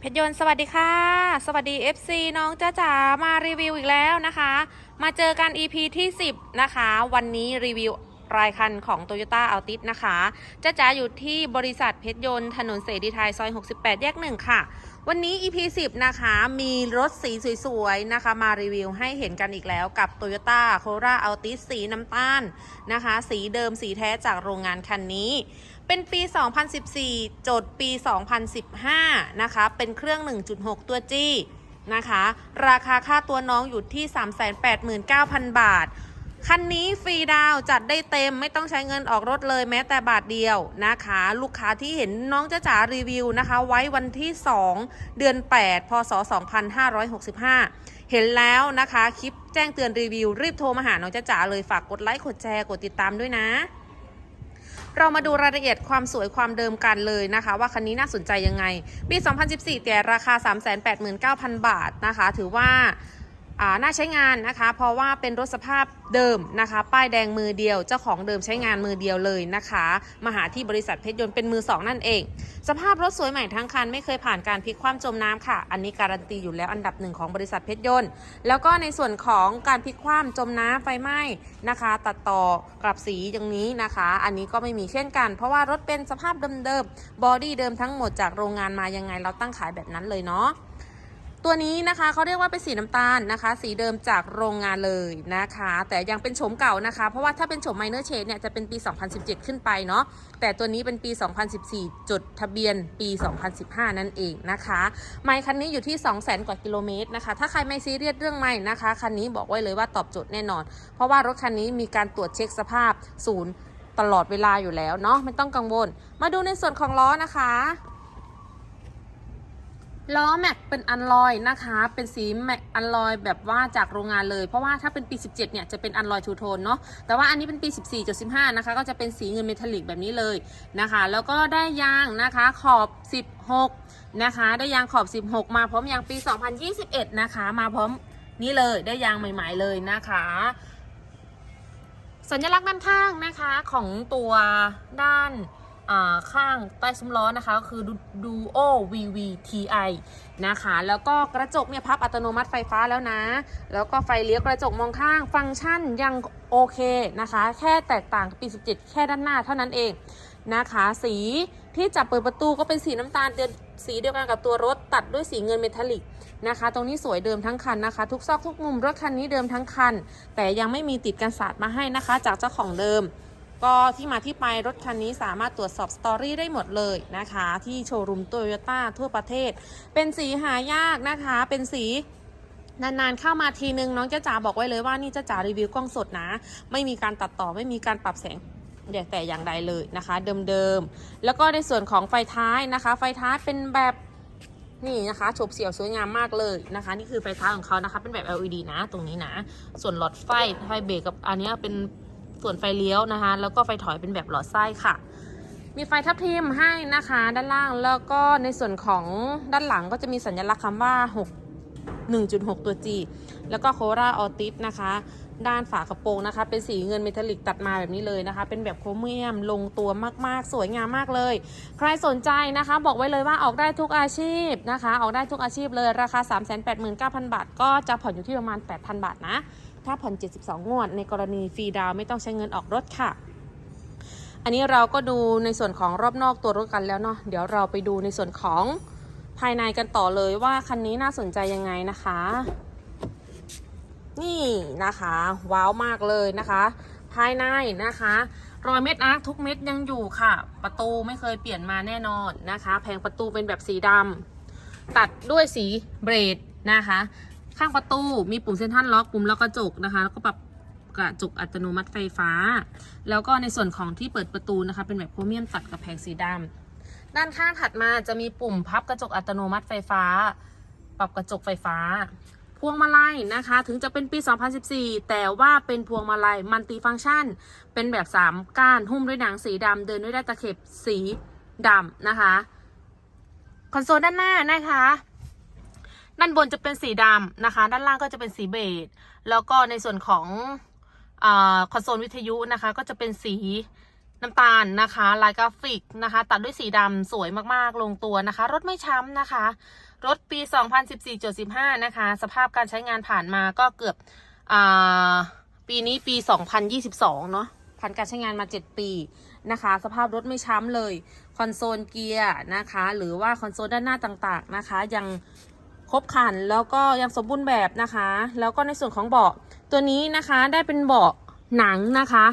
เพชรยนต์สวัสดีค่ะ สวัสดี FC น้องจ้าจ๋ามารีวิวอีกแล้วนะคะ มาเจอกัน EP ที่ 10 นะคะ วันนี้รีวิวรายคันของ Toyota a l t i s นะคะจ้าจ๋าอยู่ที่บริษัทเพชรยนต์ถนนเสรีไทยซอย 68 แยก 1 ค่ะ วันนี้ EP 10 นะคะ มีรถสีสวย ๆ นะคะ มารีวิวให้เห็นกันอีกแล้วกับ Toyota Corolla Altis สีน้ำตาลนะคะ สีเดิมสีแท้จากโรงงานคันนี้ เป็นปี 2014จดปี 2015 นะคะ เป็นเครื่อง 1.6 ตัว G นะคะ ราคาค่าตัวน้องอยู่ที่ 389,000 บาท คันนี้ฟรีดาวจัดได้เต็มไม่ต้องใช้เงินออกรถเลยแม้แต่บาทเดียวนะคะ ลูกค้าที่เห็นน้องจ้าจ๋ารีวิวนะคะ ไว้วันที่ 2 เดือน 8 พศ 2565 เห็นแล้วนะคะ คลิปแจ้งเตือนรีวิว รีบโทรมาหาน้องจ้าจ๋าเลยฝากกดไลค์กดแชร์กดติดตามด้วยนะ เรามาดูรายละเอียดความสวยความเดิมกันเลยนะคะ ว่าคันนี้น่าสนใจยังไงปี 2014 แต่ราคา 389,000 บาทนะคะ ถือว่าอ่า น่าใช้งานนะคะ เพราะว่าเป็นรถสภาพเดิมนะคะ ป้ายแดงมือเดียว เจ้าของเดิมใช้งานมือเดียวเลยนะคะ มาหาที่บริษัทเพชรยนต์เป็นมือสองนั่นเอง สภาพรถสวยใหม่ทั้งคันไม่เคยผ่านการพลิกคว่ำจมน้ำค่ะ อันนี้การันตีอยู่แล้วอันดับหนึ่งของบริษัทเพชรยนต์ แล้วก็ในส่วนของการพลิกคว่ำจมน้ำไฟไหม้นะคะ ตัดต่อกลับสีอย่างนี้นะคะ อันนี้ก็ไม่มีเช่นกัน เพราะว่ารถเป็นสภาพเดิมๆบอดี้เดิมทั้งหมดจากโรงงานมายังไงเราตั้งขายแบบนั้นเลยเนาะ ตัวนี้นะคะเขาเรียกว่าเป็นสีน้ำตาลนะคะ สีเดิมจากโรงงานเลยนะคะ แต่ยังเป็นโฉมเก่านะคะ เพราะว่าถ้าเป็นโฉมไมเนอร์เชดเนี่ยจะเป็นปี 2017 ขึ้นไปเนาะแต่ตัวนี้เป็นปี 2014 จดทะเบียนปี 2015 นั่นเองนะคะไมค์คันนี้อยู่ที่ 200,000 กว่ากิโลเมตรนะคะ ถ้าใครไม่ซีเรียสเรื่องไมค์นะคะคันนี้บอกไว้เลยว่าตอบโจทย์แน่นอน เพราะว่ารถคันนี้มีการตรวจเช็คสภาพศูนย์ตลอดเวลาอยู่แล้วเนาะไม่ต้องกังวล มาดูในส่วนของล้อนะคะ ล้อแม็กเป็นอันลอยนะคะ เป็นสีแม็กอันลอยแบบว่าจากโรงงานเลย เพราะว่าถ้าเป็นปี 17 เนี่ยจะเป็นอันลอยทูโทนเนาะ แต่ว่าอันนี้เป็นปี 14.15 นะคะ ก็จะเป็นสีเงินเมทัลลิกแบบนี้เลยนะคะ แล้วก็ได้ยางนะคะขอบ 16 นะคะ ได้ยางขอบ 16 มาพร้อมยางปี 2021 นะคะ มาพร้อมนี่เลย ได้ยางใหม่ ๆเลยนะคะ สัญลักษณ์ด้านข้างนะคะของตัวด้าน ข้างใต้ซุ้มล้อนะคะก็คือ Duo VVTi นะคะ แล้วก็กระจกเนี่ยพับอัตโนมัติไฟฟ้าแล้วนะ แล้วก็ไฟเลี้ยวกระจกมองข้างฟังก์ชันยังโอเคนะคะ แค่แตกต่างกับปี 17 แค่ด้านหน้าเท่านั้นเองนะคะ สีที่จับเปิดประตูก็เป็นสีน้ำตาลเดียสีเดียวกันกับตัวรถตัดด้วยสีเงินเมทัลลิกนะคะ ตรงนี้สวยเดิมทั้งคันนะคะ ทุกซอกทุกมุมรถคันนี้เดิมทั้งคัน แต่ยังไม่มีติดกันศาสตร์มาให้นะคะ จากเจ้าของเดิม ก็ที่มาที่ไปรถคันนี้สามารถตรวจสอบสตอรี่ได้หมดเลยนะคะ ที่โชว์รูมโตโยต้าทั่วประเทศ เป็นสีหายากนะคะ เป็นสีนานๆเข้ามาทีนึงน้องจ้าจ๋าบอกไว้เลยว่านี่จ้าจ๋ารีวิวกล้องสดนะ ไม่มีการตัดต่อไม่มีการปรับแสงแต่อย่างใดเลยนะคะ เดิมๆ แล้วก็ในส่วนของไฟท้ายนะคะ ไฟท้ายเป็นแบบนี่นะคะ ฉบเฉี่ยวสวยงามมากเลยนะคะ นี่คือไฟท้ายของเขานะคะ เป็นแบบ LED นะ ตรงนี้นะ ส่วนหลอดไฟไฟเบรกกับอันนี้เป็น ส่วนไฟเลี้ยวนะคะ แล้วก็ไฟถอยเป็นแบบหลอดไส้ค่ะ มีไฟทับทิมให้นะคะ ด้านล่างแล้วก็ในส่วนของด้านหลังก็จะมีสัญลักษณ์คำว่า 6 1.6 ตัว G แล้วก็โคราออติสนะคะ ด้านฝากระโปรงนะคะ เป็นสีเงินเมทัลลิกตัดมาแบบนี้เลยนะคะ เป็นแบบโครเมียมลงตัวมากๆ สวยงามมากเลย ใครสนใจนะคะ บอกไว้เลยว่าออกได้ทุกอาชีพนะคะ ออกได้ทุกอาชีพเลย ราคา 389,000 บาท ก็จะผ่อนอยู่ที่ประมาณ 8,000 บาทนะ ถ้าผ่อน 72 งวด ในกรณีฟรีดาวไม่ต้องใช้เงินออกรถค่ะ อันนี้เราก็ดูในส่วนของรอบนอกตัวรถกันแล้วเนาะเดี๋ยวเราไปดูในส่วนของภายในกันต่อเลยว่าคันนี้น่าสนใจยังไงนะคะ นี่นะคะ ว้าวมากเลยนะคะ ภายในนะคะรอยเม็ดอาร์คทุกเม็ดยังอยู่ค่ะ ประตูไม่เคยเปลี่ยนมาแน่นอนนะคะ แผงประตูเป็นแบบสีดำตัดด้วยสีเบรดนะคะ ข้างประตูมีปุ่มเซ็นทรัลล็อกปุ่มล็อกกระจกนะคะ แล้วก็ปรับกระจกอัตโนมัติไฟฟ้า แล้วก็ในส่วนของที่เปิดประตูนะคะ เป็นแบบโครเมียมตัดกับแผงสีดำด้านข้างถัดมาจะมีปุ่มพับกระจกอัตโนมัติไฟฟ้า ปรับกระจกไฟฟ้า พวงมาลัยนะคะ ถึงจะเป็นปี 2014 แต่ว่าเป็นพวงมาลัยมัลติฟังก์ชัน เป็นแบบ 3 ก้านหุ้มด้วยหนังสีดำเดินด้วยได้ตะเข็บสีดำนะคะคอนโซลด้านหน้านะคะ ด้านบนจะเป็นสีดำนะคะ ด้านล่างก็จะเป็นสีเบจแล้วก็ในส่วนของอคอนโซลวิทยุนะคะ ก็จะเป็นสีน้ำตาลนะคะลายกราฟิกนะคะ ตัดด้วยสีดำสวยมากๆ ลงตัวนะคะ รถไม่ช้ำนะคะ รถปี 2014-15 นะคะ สภาพการใช้งานผ่านมาก็เกือบอปีนี้ปี 2022 เนาะผ่านการใช้งานมา 7 ปีนะคะ สภาพรถไม่ช้ำเลย คอนโซลเกียร์นะคะ หรือว่าคอนโซลด้านหน้าต่างๆนะคะ ยัง ครบคันแล้วก็ยังสมบูรณ์แบบนะคะ แล้วก็ในส่วนของเบาะตัวนี้นะคะได้เป็นเบาะหนังนะคะ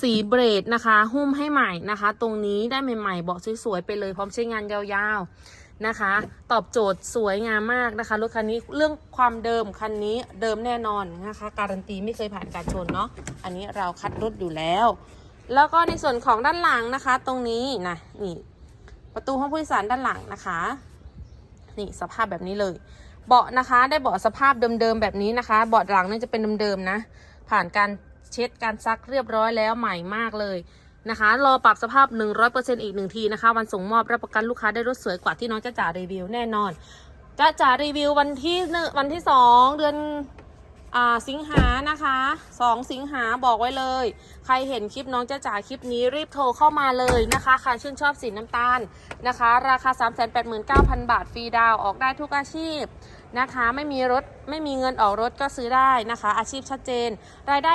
สีเบรดนะคะ หุ้มให้ใหม่นะคะ ตรงนี้ได้ใหม่ๆเบาะสวยๆไปเลยพร้อมใช้งานยาวๆนะคะ ตอบโจทย์สวยงามมากนะคะรถคันนี้เรื่องความเดิมคันนี้เดิมแน่นอนนะคะ การันตีไม่เคยผ่านการชนเนาะอันนี้เราคัดรถอยู่แล้ว แล้วก็ในส่วนของด้านหลังนะคะ ตรงนี้นะนี่ประตูห้องผู้โดยสารด้านหลังนะคะ นี่สภาพแบบนี้เลย เบาะนะคะได้เบาะสภาพเดิมๆแบบนี้นะคะ เบาะหลังนี่จะเป็นเดิมๆนะ ผ่านการเช็ดการซักเรียบร้อยแล้วใหม่มากเลยนะคะ รอปรับสภาพ 100%อีกหนึ่งทีนะคะ วันส่งมอบรับประกันลูกค้าได้รถสวยกว่าที่น้องจะจ่ารีวิวแน่นอนจะจ่ารีวิววันที่วันที่สองเดือน สิงหานะคะสองสิงหาบอกไว้เลย ใครเห็นคลิปน้องจะจ่าคลิปนี้รีบโทรเข้ามาเลยนะคะใครชื่นชอบสีน้ำตาลนะคะ ราคา 389,000 บาทฟรีดาวออกได้ทุกอาชีพ นะคะ ไม่มีรถไม่มีเงินออกรถก็ซื้อได้นะคะ อาชีพชัดเจน รายได้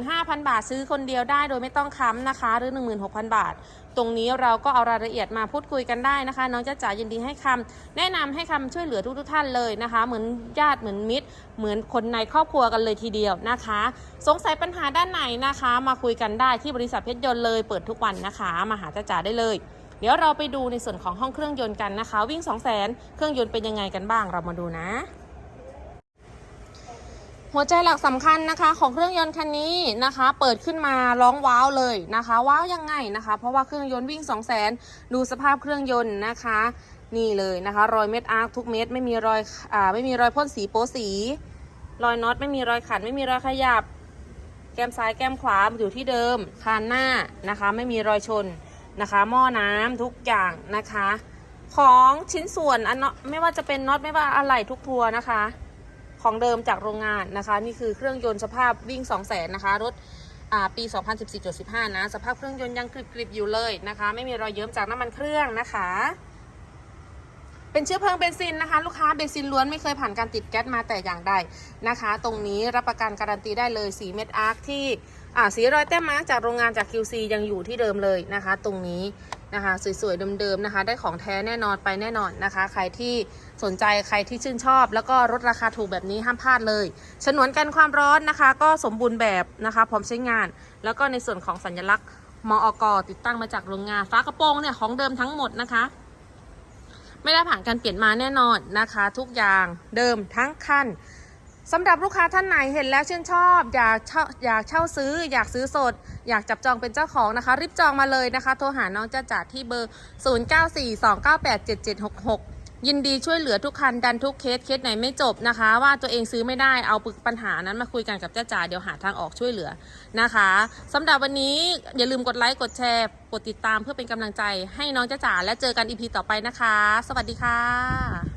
15,000 บาทซื้อคนเดียวได้โดยไม่ต้องค้ำนะคะ หรือ 16,000 บาท ตรงนี้เราก็เอารายละเอียดมาพูดคุยกันได้นะคะ น้องจ้าจ๋ายินดีให้คำแนะนำให้คำช่วยเหลือทุกๆท่านเลยนะคะ เหมือนญาติเหมือนมิตร เหมือนคนในครอบครัวกันเลยทีเดียวนะคะ สงสัยปัญหาด้านไหนนะคะ มาคุยกันได้ที่บริษัทเพชรยนต์เลยเปิดทุกวันนะคะ มาหาจ้าจ๋าได้เลย เดี๋ยวเราไปดูในส่วนของห้องเครื่องยนต์กันนะคะ วิ่ง 2 0 0 0 0 0เครื่องยนต์เป็นยังไงกันบ้างเรามาดูนะ หัวใจหลักสำคัญนะคะ ของเครื่องยนต์คันนี้นะคะ เปิดขึ้นมาร้องว้าวเลยนะคะว้าวยังไงนะคะ เพราะว่าเครื่องยนต์วิ่ง 2 0 0 0 0 0ดูสภาพเครื่องยนต์นะคะนี่เลยนะคะ รอยเม็ดอาร์คทุกเม็ดไม่มีรอยอ่าไม่มีรอยพ่นสีโป๊สี รอยน็อตไม่มีรอยขัดไม่มีรอยขยับ แก้มซ้ายแก้มขวาอยู่ที่เดิมคานหน้านะคะ ไม่มีรอยชน นะคะ หม้อน้ำทุกอย่างนะคะ ของชิ้นส่วนอันเนาะไม่ว่าจะเป็นน็อตไม่ว่าอะไรทุกตัวนะคะ ของเดิมจากโรงงานนะคะ นี่คือเครื่องยนต์สภาพวิ่ง2 0 0 0 0 0นะคะรถอ่าปี 2014-15 นะ สภาพเครื่องยนต์ยังกริบๆอยู่เลยนะคะ ไม่มีรอยเยิ้มจากน้ำมันเครื่องนะคะ เป็นเชื้อเพลิงเบนซินนะคะ ลูกค้าเบนซินล้วนไม่เคยผ่านการติดแก๊สมาแต่อย่างใดนะคะ ตรงนี้รับประกันการันตีได้เลยสีเม็ดอาร์คที่ อ่าสีรอยแต้มมาร์กจากโรงงานจาก QC ยังอยู่ที่เดิมเลยนะคะ ตรงนี้นะคะสวยๆเดิมๆนะคะ ได้ของแท้แน่นอนไปแน่นอนนะคะ ใครที่สนใจใครที่ชื่นชอบ แล้วก็ลดราคาถูกแบบนี้ห้ามพลาดเลยฉนวนกันความร้อนนะคะ ก็สมบูรณ์แบบนะคะพร้อมใช้งาน แล้วก็ในส่วนของสัญลักษณ์มออกติดตั้งมาจากโรงงานฝากระโปรงเนี่ยของเดิมทั้งหมดนะคะ ไม่ได้ผ่านการเปลี่ยนมาแน่นอนนะคะ ทุกอย่างเดิมทั้งคัน สำหรับลูกค้าท่านไหนเห็นแล้วชื่นชอบ อยากเช่าอยากเช่าซื้อ อยากซื้อสด อยากจับจองเป็นเจ้าของนะคะ รีบจองมาเลยนะคะ โทรหาน้องจ้าจ๋าที่เบอร์ 0942987766 ยินดีช่วยเหลือทุกคันดันทุกเคสเคสไหนไม่จบนะคะ ว่าตัวเองซื้อไม่ได้เอาปึกปัญหานั้นมาคุยกันกับจ้าจ๋าเดี๋ยวหาทางออกช่วยเหลือนะคะสำหรับวันนี้อย่าลืมกดไลค์กดแชร์กดติดตามเพื่อเป็นกำลังใจให้น้องจ้าจ๋าและเจอกันอีพีต่อไปนะคะ สวัสดีค่ะ